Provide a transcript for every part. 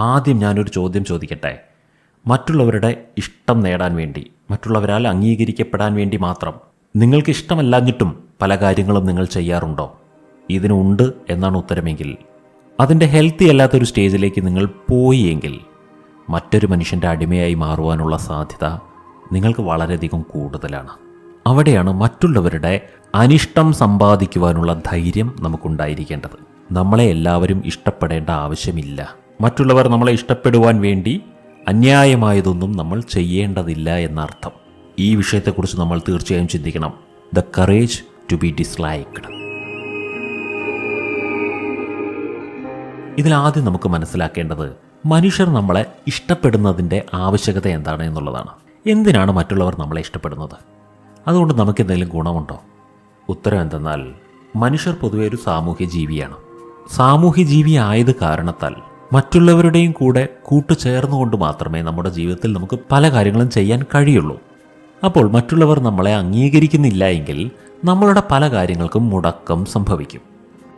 ആദ്യം ഞാനൊരു ചോദ്യം ചോദിക്കട്ടെ? മറ്റുള്ളവരുടെ ഇഷ്ടം നേടാൻ വേണ്ടി മറ്റുള്ളവരാൽ അംഗീകരിക്കപ്പെടാൻ വേണ്ടി മാത്രം നിങ്ങൾക്ക് ഇഷ്ടമല്ലാഞ്ഞിട്ടും പല കാര്യങ്ങളും നിങ്ങൾ ചെയ്യാറുണ്ടോ? ഇതിനുണ്ട് എന്നാണ് ഉത്തരമെങ്കിൽ അതിന്റെ ഹെൽത്തി അല്ലാത്തൊരു സ്റ്റേജിലേക്ക് നിങ്ങൾ പോയി എങ്കിൽ മറ്റൊരു മനുഷ്യന്റെ അടിമയായി മാറുവാനുള്ള സാധ്യത നിങ്ങൾക്ക് വളരെയധികം കൂടുതലാണ്. അവിടെയാണ് മറ്റുള്ളവരുടെ അനിഷ്ടം സമ്പാദിക്കുവാനുള്ള ധൈര്യം നമുക്കുണ്ടായിരിക്കേണ്ടത്. നമ്മളെ എല്ലാവരും ഇഷ്ടപ്പെടേണ്ട ആവശ്യമില്ല. മറ്റുള്ളവർ നമ്മളെ ഇഷ്ടപ്പെടുവാൻ വേണ്ടി അന്യായമായതൊന്നും നമ്മൾ ചെയ്യേണ്ടതില്ല എന്നർത്ഥം. ഈ വിഷയത്തെക്കുറിച്ച് നമ്മൾ തീർച്ചയായും ചിന്തിക്കണം. The courage to be disliked ഇതിലാദ്യം നമുക്ക് മനസ്സിലാക്കേണ്ടത് മനുഷ്യർ നമ്മളെ ഇഷ്ടപ്പെടുന്നതിന്റെ ആവശ്യകത എന്താണ് എന്നുള്ളതാണ്. എന്തിനാണ് മറ്റുള്ളവർ നമ്മളെ ഇഷ്ടപ്പെടുന്നത്? അതുകൊണ്ട് നമുക്ക് എന്തെങ്കിലും ഗുണമുണ്ടോ? ഉത്തരം എന്തെന്നാൽ മനുഷ്യർ പൊതുവെ ഒരു സാമൂഹ്യ ജീവിയാണ് സാമൂഹ്യ ജീവി ആയത് കാരണത്താൽ മറ്റുള്ളവരുടെയും കൂടെ കൂട്ടുചേർന്നുകൊണ്ട് മാത്രമേ നമ്മുടെ ജീവിതത്തിൽ നമുക്ക് പല കാര്യങ്ങളും ചെയ്യാൻ കഴിയുള്ളൂ. അപ്പോൾ മറ്റുള്ളവർ നമ്മളെ അംഗീകരിക്കുന്നില്ല എങ്കിൽ നമ്മളുടെ പല കാര്യങ്ങൾക്കും മുടക്കം സംഭവിക്കും.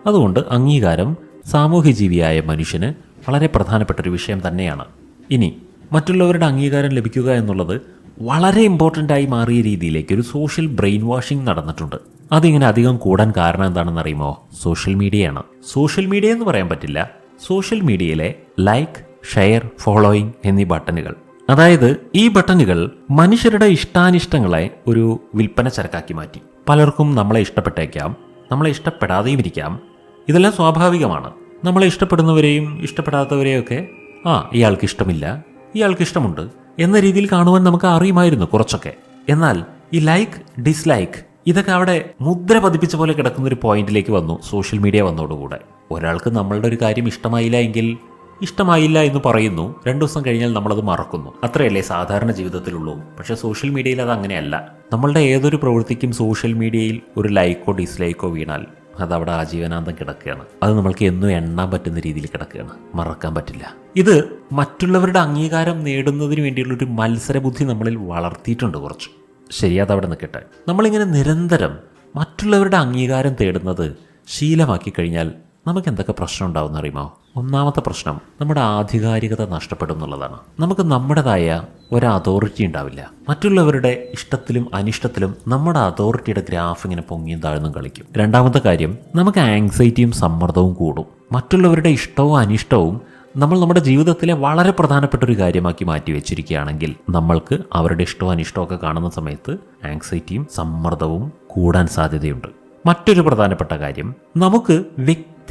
അതുകൊണ്ട് അംഗീകാരം സാമൂഹ്യജീവിയായ മനുഷ്യന് വളരെ പ്രധാനപ്പെട്ട ഒരു വിഷയം തന്നെയാണ്. ഇനി മറ്റുള്ളവരുടെ അംഗീകാരം ലഭിക്കുക എന്നുള്ളത് വളരെ ഇമ്പോർട്ടന്റ് ആയി മാറിയ രീതിയിലേക്ക് ഒരു സോഷ്യൽ ബ്രെയിൻ വാഷിംഗ് നടന്നിട്ടുണ്ട്. അതിങ്ങനെ അധികം കൂടാൻ കാരണം എന്താണെന്ന് അറിയുമോ സോഷ്യൽ മീഡിയയാണ്. സോഷ്യൽ മീഡിയ എന്ന് പറയാൻ പറ്റില്ല. സോഷ്യൽ മീഡിയയിലെ ലൈക്ക് ഷെയർ ഫോളോയിങ് എന്നീ ബട്ടണുകൾ. അതായത് ഈ ബട്ടണുകൾ മനുഷ്യരുടെ ഇഷ്ടാനിഷ്ടങ്ങളെ ഒരു വിൽപ്പന ചരക്കാക്കി മാറ്റി. പലർക്കും നമ്മളെ ഇഷ്ടപ്പെട്ടേക്കാം നമ്മളെ ഇഷ്ടപ്പെടാതെയും ഇരിക്കാം. ഇതെല്ലാം സ്വാഭാവികമാണ്. നമ്മളെ ഇഷ്ടപ്പെടുന്നവരെയും ഇഷ്ടപ്പെടാത്തവരെയൊക്കെ ആ ഇയാൾക്ക് ഇഷ്ടമില്ല ഇയാൾക്ക് ഇഷ്ടമുണ്ട് എന്ന രീതിയിൽ കാണുവാൻ നമുക്ക് അറിയുമായിരുന്നു കുറച്ചൊക്കെ. എന്നാൽ ഈ ലൈക്ക് ഡിസ്ലൈക്ക് ഇതൊക്കെ അവിടെ മുദ്ര പതിപ്പിച്ച പോലെ കിടക്കുന്ന ഒരു പോയിന്റിലേക്ക് വന്നു സോഷ്യൽ മീഡിയ വന്നതോടുകൂടെ. ഒരാൾക്ക് നമ്മളുടെ ഒരു കാര്യം ഇഷ്ടമായില്ല എങ്കിൽ ഇഷ്ടമായില്ല എന്ന് പറയുന്നു. രണ്ടു ദിവസം കഴിഞ്ഞാൽ നമ്മളത് മറക്കുന്നു. അത്രയല്ലേ സാധാരണ ജീവിതത്തിലുള്ളൂ. പക്ഷേ സോഷ്യൽ മീഡിയയിൽ അത് അങ്ങനെയല്ല. നമ്മളുടെ ഏതൊരു പ്രവൃത്തിക്കും സോഷ്യൽ മീഡിയയിൽ ഒരു ലൈക്കോ ഡിസ്ലൈക്കോ വീണാൽ അതവിടെ ആജീവനാന്തം കിടക്കുകയാണ്. അത് നമ്മൾക്ക് എന്നും എണ്ണാൻ പറ്റുന്ന രീതിയിൽ കിടക്കുകയാണ്. മറക്കാൻ പറ്റില്ല. ഇത് മറ്റുള്ളവരുടെ അംഗീകാരം നേടുന്നതിന് വേണ്ടിയുള്ള ഒരു മത്സരബുദ്ധി നമ്മളിൽ വളർത്തിയിട്ടുണ്ട് കുറച്ച്. ശരി അതവിടെ നിൽക്കട്ടെ. നമ്മളിങ്ങനെ നിരന്തരം മറ്റുള്ളവരുടെ അംഗീകാരം തേടുന്നത് ശീലമാക്കി കഴിഞ്ഞാൽ നമുക്ക് എന്തൊക്കെ പ്രശ്നം ഉണ്ടാവും അറിയുമോ ഒന്നാമത്തെ പ്രശ്നം നമ്മുടെ ആധികാരികത നഷ്ടപ്പെടും എന്നുള്ളതാണ്. നമുക്ക് നമ്മുടേതായ ഒരു അതോറിറ്റി ഉണ്ടാവില്ല. മറ്റുള്ളവരുടെ ഇഷ്ടത്തിലും അനിഷ്ടത്തിലും നമ്മുടെ അതോറിറ്റിയുടെ ഗ്രാഫ് ഇങ്ങനെ പൊങ്ങിയും താഴ്ന്നും കളിക്കും. രണ്ടാമത്തെ കാര്യം നമുക്ക് ആങ്സൈറ്റിയും സമ്മർദ്ദവും കൂടും. മറ്റുള്ളവരുടെ ഇഷ്ടവും അനിഷ്ടവും നമ്മൾ നമ്മുടെ ജീവിതത്തിലെ വളരെ പ്രധാനപ്പെട്ട ഒരു കാര്യമാക്കി മാറ്റി വെച്ചിരിക്കുകയാണെങ്കിൽ നമ്മൾക്ക് അവരുടെ ഇഷ്ടവും അനിഷ്ടവും ഒക്കെ കാണുന്ന സമയത്ത് ആങ്സൈറ്റിയും സമ്മർദ്ദവും കൂടാൻ സാധ്യതയുണ്ട്. മറ്റൊരു പ്രധാനപ്പെട്ട കാര്യം നമുക്ക്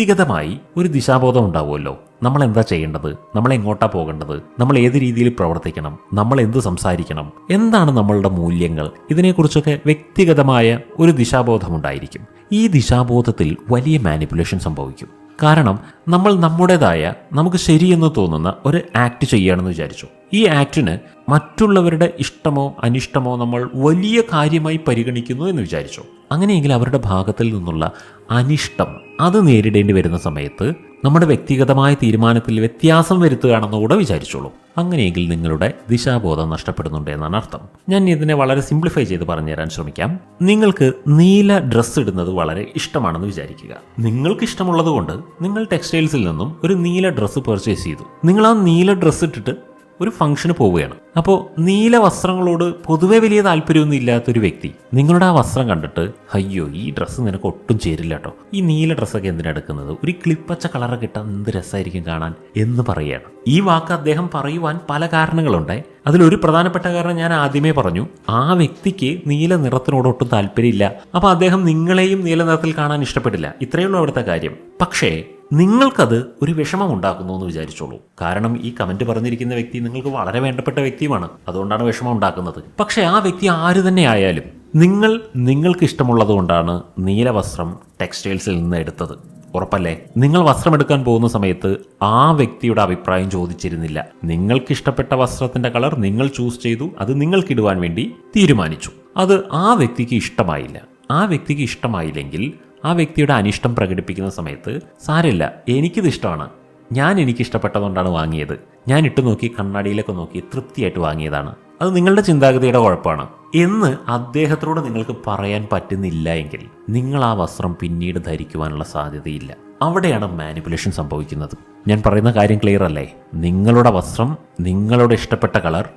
വ്യക്തിഗതമായി ഒരു ദിശാബോധം ഉണ്ടാവുമല്ലോ. നമ്മൾ എന്താ ചെയ്യേണ്ടത്? നമ്മൾ എങ്ങോട്ടാ പോകേണ്ടത്? നമ്മൾ ഏത് രീതിയിൽ പ്രവർത്തിക്കണം? നമ്മൾ എന്ത് സംസാരിക്കണം? എന്താണ് നമ്മളുടെ മൂല്യങ്ങൾ? ഇതിനെക്കുറിച്ചൊക്കെ വ്യക്തിഗതമായ ഒരു ദിശാബോധം ഉണ്ടായിരിക്കും. ഈ ദിശാബോധത്തിൽ വലിയ മാനിപ്പുലേഷൻ സംഭവിക്കും. കാരണം നമ്മൾ നമ്മുടേതായ നമുക്ക് ശരിയെന്ന് തോന്നുന്ന ഒരു ആക്ട് ചെയ്യുകയാണെന്ന് വിചാരിച്ചു. ഈ ആക്ടിന് മറ്റുള്ളവരുടെ ഇഷ്ടമോ അനിഷ്ടമോ നമ്മൾ വലിയ കാര്യമായി പരിഗണിക്കുന്നു എന്ന് വിചാരിച്ചു. അങ്ങനെയെങ്കിൽ അവരുടെ ഭാഗത്തിൽ നിന്നുള്ള അനിഷ്ടം അത് നേരിടേണ്ടി വരുന്ന സമയത്ത് നമ്മുടെ വ്യക്തിഗതമായ തീരുമാനത്തിൽ വ്യത്യാസം വരുത്തുകയാണെന്നുകൂടെ വിചാരിച്ചോളൂ. അങ്ങനെയെങ്കിൽ നിങ്ങളുടെ ദിശാബോധം നഷ്ടപ്പെടുന്നുണ്ട് എന്നാണ് അർത്ഥം. ഞാൻ ഇതിനെ വളരെ സിംപ്ലിഫൈ ചെയ്ത് പറഞ്ഞുതരാൻ ശ്രമിക്കാം. നിങ്ങൾക്ക് നീല ഡ്രസ്സ് ഇടുന്നത് വളരെ ഇഷ്ടമാണെന്ന് വിചാരിക്കുക. നിങ്ങൾക്ക് ഇഷ്ടമുള്ളത് കൊണ്ട് നിങ്ങൾ ടെക്സ്റ്റൈൽസിൽ നിന്നും ഒരു നീല ഡ്രസ്സ് പർച്ചേസ് ചെയ്തു. നിങ്ങൾ ആ നീല ഡ്രസ്സ് ഇട്ടിട്ട് ഒരു ഫംഗ്ഷന് പോവുകയാണ്. അപ്പോൾ നീല വസ്ത്രങ്ങളോട് പൊതുവെ വലിയ താല്പര്യമൊന്നും ഇല്ലാത്തൊരു വ്യക്തി നിങ്ങളുടെ ആ വസ്ത്രം കണ്ടിട്ട് അയ്യോ ഈ ഡ്രസ്സ് നിനക്ക് ഒട്ടും ചേരില്ല കേട്ടോ ഈ നീല ഡ്രസ്സൊക്കെ എന്തിനാണ് എടുക്കുന്നത്? ഒരു ക്ലിപ്പച്ച കളറൊക്കെ ഇട്ടാൽ എന്ത് രസമായിരിക്കും കാണാൻ? എന്ന് പറയുകയാണ്. ഈ വാക്ക് അദ്ദേഹം പറയുവാൻ പല കാരണങ്ങളുണ്ട്. അതിലൊരു പ്രധാനപ്പെട്ട കാരണം ഞാൻ ആദ്യമേ പറഞ്ഞു. ആ വ്യക്തിക്ക് നീല നിറത്തിനോട് ഒട്ടും താല്പര്യമില്ല. അപ്പോൾ അദ്ദേഹം നിങ്ങളെയും നീല നിറത്തിൽ കാണാൻ ഇഷ്ടപ്പെട്ടില്ല ഇത്രയേ ഉള്ളൂ അവിടുത്തെ കാര്യം. പക്ഷേ നിങ്ങൾക്കത് ഒരു വിഷമം ഉണ്ടാക്കുന്നു എന്ന് വിചാരിച്ചോളൂ. കാരണം ഈ കമന്റ് പറഞ്ഞിരിക്കുന്ന വ്യക്തി നിങ്ങൾക്ക് വളരെ വേണ്ടപ്പെട്ട വ്യക്തിയുമാണ്. അതുകൊണ്ടാണ് വിഷമം ഉണ്ടാക്കുന്നത് പക്ഷേ ആ വ്യക്തി ആര് തന്നെ ആയാലും നിങ്ങൾ നിങ്ങൾക്ക് ഇഷ്ടമുള്ളത് കൊണ്ടാണ് നീലവസ്ത്രം ടെക്സ്റ്റൈൽസിൽ നിന്ന് എടുത്തത്. ഉറപ്പല്ലേ? നിങ്ങൾ വസ്ത്രം എടുക്കാൻ പോകുന്ന സമയത്ത് ആ വ്യക്തിയുടെ അഭിപ്രായം ചോദിച്ചിരുന്നില്ല. നിങ്ങൾക്ക് ഇഷ്ടപ്പെട്ട വസ്ത്രത്തിന്റെ കളർ നിങ്ങൾ ചൂസ് ചെയ്തു അത് നിങ്ങൾക്കിടുവാൻ വേണ്ടി തീരുമാനിച്ചു. അത് ആ വ്യക്തിക്ക് ഇഷ്ടമായില്ല. ആ വ്യക്തിക്ക് ഇഷ്ടമായില്ലെങ്കിൽ ആ വ്യക്തിയുടെ അനിഷ്ടം പ്രകടിപ്പിക്കുന്ന സമയത്ത് സാരമില്ല എനിക്കിത് ഇഷ്ടമാണ്. ഞാൻ എനിക്ക് ഇഷ്ടപ്പെട്ടതുകൊണ്ടാണ് വാങ്ങിയത്. ഞാൻ ഇട്ടു നോക്കി കണ്ണാടിയിലൊക്കെ നോക്കി തൃപ്തിയായിട്ട് വാങ്ങിയതാണ്. അത് നിങ്ങളുടെ ചിന്താഗതിയുടെ കുഴപ്പമാണ്. എന്ന് അദ്ദേഹത്തോട് നിങ്ങൾക്ക് പറയാൻ പറ്റുന്നില്ല എങ്കിൽ നിങ്ങൾ ആ വസ്ത്രം പിന്നീട് ധരിക്കുവാനുള്ള സാധ്യതയില്ല. അവിടെയാണ് മാനിപ്പുലേഷൻ സംഭവിക്കുന്നത്. ഞാൻ പറയുന്ന കാര്യം ക്ലിയർ അല്ലേ? നിങ്ങളുടെ വസ്ത്രം നിങ്ങളുടെ ഇഷ്ടപ്പെട്ട കളർ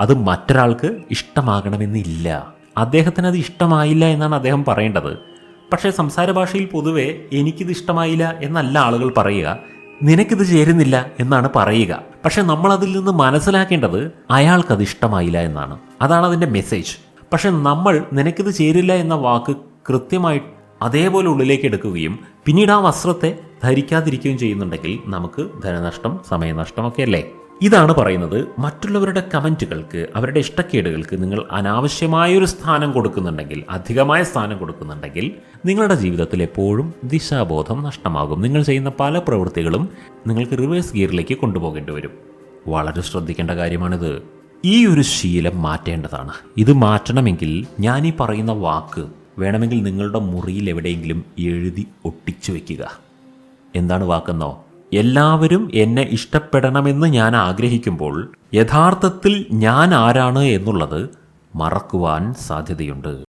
അത് മറ്റൊരാൾക്ക് ഇഷ്ടമാകണമെന്നില്ല. അദ്ദേഹത്തിന് അത് ഇഷ്ടമായില്ല എന്നാണ് അദ്ദേഹം പറയേണ്ടത്. പക്ഷേ സംസാര ഭാഷയിൽ പൊതുവെ എനിക്കിത് ഇഷ്ടമായില്ല എന്നല്ല ആളുകൾ പറയുക നിനക്കിത് ചേരുന്നില്ല എന്നാണ് പറയുക. പക്ഷെ നമ്മൾ അതിൽ നിന്ന് മനസ്സിലാക്കേണ്ടത് അയാൾക്കത് ഇഷ്ടമായില്ല എന്നാണ്. അതാണ് അതിന്റെ മെസ്സേജ് പക്ഷെ നമ്മൾ നിനക്കിത് ചേരില്ല എന്ന വാക്ക് കൃത്യമായി അതേപോലെ ഉള്ളിലേക്ക് എടുക്കുകയും പിന്നീട് ആ വസ്ത്രത്തെ ധരിക്കാതിരിക്കുകയും ചെയ്യുന്നുണ്ടെങ്കിൽ നമുക്ക് ധനനഷ്ടം സമയനഷ്ടമൊക്കെ അല്ലേ? ഇതാണ് പറയുന്നത് മറ്റുള്ളവരുടെ കമന്റുകൾക്ക് അവരുടെ ഇഷ്ടക്കേടുകൾക്ക് നിങ്ങൾ അനാവശ്യമായൊരു സ്ഥാനം കൊടുക്കുന്നുണ്ടെങ്കിൽ അധികമായ സ്ഥാനം കൊടുക്കുന്നുണ്ടെങ്കിൽ നിങ്ങളുടെ ജീവിതത്തിൽ എപ്പോഴും ദിശാബോധം നഷ്ടമാകും. നിങ്ങൾ ചെയ്യുന്ന പല പ്രവൃത്തികളും നിങ്ങൾക്ക് റിവേഴ്സ് ഗിയറിലേക്ക് കൊണ്ടുപോകേണ്ടി വരും. വളരെ ശ്രദ്ധിക്കേണ്ട കാര്യമാണിത്. ഈ ഒരു ശീലം മാറ്റേണ്ടതാണ്. ഇത് മാറ്റണമെങ്കിൽ ഞാൻ ഈ പറയുന്ന വാക്ക് വേണമെങ്കിൽ നിങ്ങളുടെ മുറിയിൽ എവിടെയെങ്കിലും എഴുതി ഒട്ടിച്ചു വയ്ക്കുക എന്താണ് വാക്കെന്നോ? എല്ലാവരും എന്നെ ഇഷ്ടപ്പെടണമെന്ന് ഞാൻ ആഗ്രഹിക്കുമ്പോൾ യഥാർത്ഥത്തിൽ ഞാൻ ആരാണ് എന്നുള്ളത് മറക്കുവാൻ സാധ്യതയുണ്ട്.